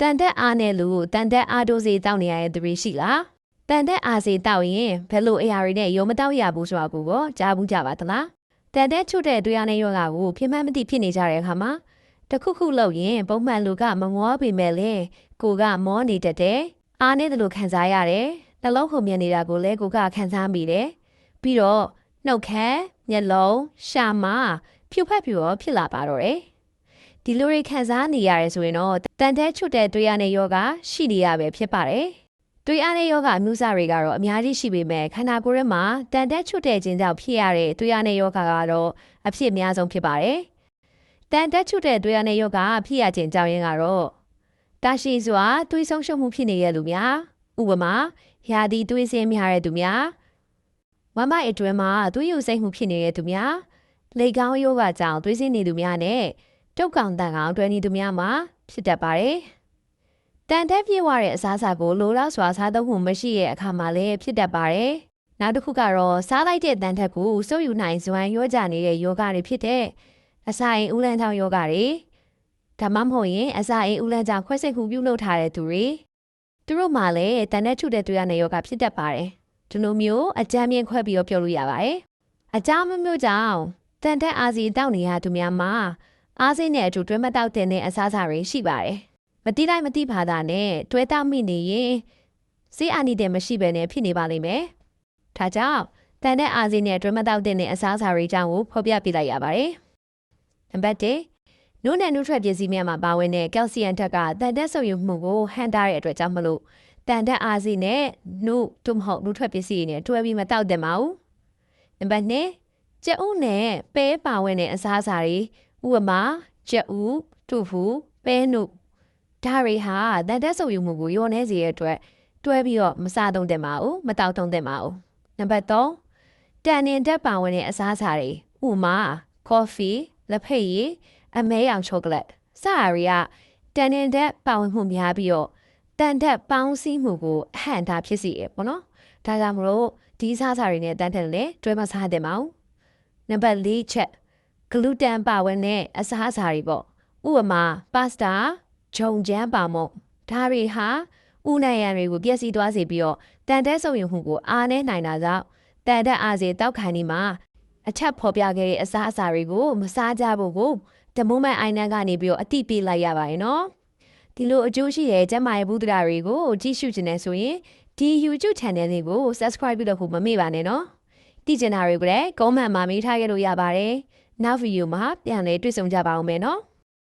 တန်တက်အားနဲ့လူတန်တက်အားဒိုးစီတောက်နေရတဲ့သူတွေရှိလားတန်တက်အားစီတောက်ရင်ဘယ်လိုအရာတွေနဲ့ရုံမတောက်ရဘူးဆိုတာကိုတော့ကြားဘူးကြပါသလားတန်တက်ချွတ်တဲ့တွေ့ရတဲ့ယောဂကိုပြင်းမှန်းမသိဖြစ်နေကြတဲ့အခါမှာတစ်ခုခုလုပ်ရင်ပုံမှန်လူကမငေါပေမဲ့လေကိုကမောနေတတ်တယ်အားနေတယ်လို့ခံစားရတယ်နှလုံးခုန်မြင်နေတာကိုလည်းကိုကခံစားမိတယ်ပြီးတော့နှုတ်ခမ်းမျက်လုံးရှာမဖြူဖက်ဖြူရောဖြစ်လာပါတော့တယ် ဒီလိုတွေခံစားနေရတယ်ဆိုရင်တော့တန်တဲ့ချွတ်တဲ့တွေ့ရတဲ့ယောဂရှိနေရပဲဖြစ်ပါတယ်တွေ့ရတဲ့ယောဂအမျိုးအစားတွေကတော့အများကြီးရှိပေမဲ့ခန္ဓာကိုယ်ထဲမှာတန်တဲ့ချွတ်တဲ့ခြင်းကြောင့်ဖြစ်ရတဲ့တွေ့ရတဲ့ယောဂကတော့အဖြစ်အများဆုံးဖြစ်ပါတယ်တန်တဲ့ချွတ်တဲ့တွေ့ရတဲ့ယောဂဖြစ်ရခြင်းကြောင့်ရင်ကတော့တာရှိစွာတွေးဆုံးရှုံမှုဖြစ်နေတဲ့လူများဥပမာရာသီတွေးစင်းများတဲ့သူများဝမ်းမိုက်အတွင်းမှာသွေးယူစိမ့်မှုဖြစ်နေတဲ့သူများလေကောင်းယောဂကြောင့်သွေးစင်းနေသူများနဲ့ တုတ်ကောင်တန်ကောင်တွဲနေသူများမှာဖြစ်တတ်ပါတယ်။တန်တက်ပြေဝတဲ့အစားအစာကိုလိုလောက်စွာစားသုံးမှုမရှိတဲ့အခါမှာလည်းဖြစ်တတ်ပါတယ်။နောက်တစ်ခုကတော့စားလိုက်တဲ့တန်တက်ကိုစိုးယူနိုင်စွမ်းရောကြနေတဲ့ယောဂတွေဖြစ်တဲ့အစာအိမ်ဦးလန်းထောင်ယောဂတွေဒါမှမဟုတ်ရင်အစာအိမ်ဦးလန်းကြောင့်ခွဲစိတ်မှုပြုလုပ်ထားတဲ့သူတွေသူတို့မှလည်းတန်တက်ထုတဲ့တွေ့ရတဲ့ယောဂဖြစ်တတ်ပါတယ်။ဒီလိုမျိုးအကြမ်းမြင့်ခွဲပြီးတော့ပြောလို့ရပါတယ်။အကြောင်းမျိုးမျိုးကြောင့်တန်တက်အာစီတောက်နေရသူများမှာ အားစိနဲ့အတူတွဲမတောက်တဲ့အစားအစာတွေရှိပါတယ်။မတိလိုက်မတိဖာတာနဲ့တွဲတောက်မိနေရင်စေးအာနိတဲ့မရှိဘဲနဲ့ဖြစ်နေပါလိမ့်မယ်။ဒါကြောင့်တန်တဲ့အာစိနဲ့တွဲမတောက်တဲ့အစားအစာတွေအကြောင်းကိုဖော်ပြပြလိုက်ရပါတယ်။နံပါတ်1နုနဲ့နုထွက်ပစ္စည်းများမှာပါဝင်တဲ့ကယ်လ်ဆီယမ်ဓာတ်ကတန်တဲ့ဆုပ်ယူမှုကိုဟန်တာတဲ့အတွက်ကြောင့်မလို့တန်တဲ့အာစိနဲ့နုတို့မဟုတ်နုထွက်ပစ္စည်းတွေနဲ့တွဲပြီးမတောက်တဲ့မအောင်။နံပါတ်2ကြက်ဥနဲ့ပဲပါဝင်တဲ့အစားအစာတွေ ဥပမာကြက်ဥတူဖူပဲနုဒါတွေဟာတန်တက်ဆုပ်ယူမှုကိုရောနေစေရတဲ့အတွက်တွဲပြီးတော့မစားသုံးသင့်ပါဘူးမတောက်သုံးသင့်ပါဘူးနံပါတ်3တန်နင်တက်ပါဝင်တဲ့အစားအစာတွေဥပမာကော်ဖီလက်ဖက်ရည်အမဲရောင်ချောကလက်စတာတွေကတန်နင်တက်ပါဝင်မှုများပြီးတော့တန်တက်ပေါင်းစည်းမှုကိုအဟန့်တာဖြစ်စေရပေါ့နော်ဒါကြောင့်မလို့ဒီစားစာတွေနဲ့တန်တက်လည်းတွဲမစားသင့်ပါဘူးနံပါတ်4ချက် ဂလူတန်ပါဝင်တဲ့အစားအစာတွေပေါ့ဥပမာပါစတာဂျုံကြမ်းပါမို့ဒါတွေဟာဥနိုင်ရန်တွေကိုပြည့်စည်သွားစေပြီးတော့တန်တဲ့ဆုံရင်မှုကိုအားနေနိုင်တာကြောင့်တန်တဲ့အားစေတောက်ခံနေမှာအချက်ဖော်ပြခဲ့တဲ့အစားအစာတွေကိုမစားကြဖို့ကိုတမိုးမန်အိုင်နန်ကနေပြီးတော့အတိပေးလိုက်ရပါတယ်နော်ဒီလိုအကျိုးရှိတဲ့ကျန်းမာရေးဘူးတရာတွေကိုကြည့်ရှုနေတယ်ဆိုရင်ဒီ YouTube channel လေးကို subscribe ပြုလုပ်ဖို့မမေ့ပါနဲ့နော်တိကျင်တာတွေကိုလည်း comment မှာမေးထားခဲ့လို့ရပါတယ် နောက်ဗီဒီယိုမှာပြန်လည်တွေ့ဆုံကြပါအောင်မယ်နော်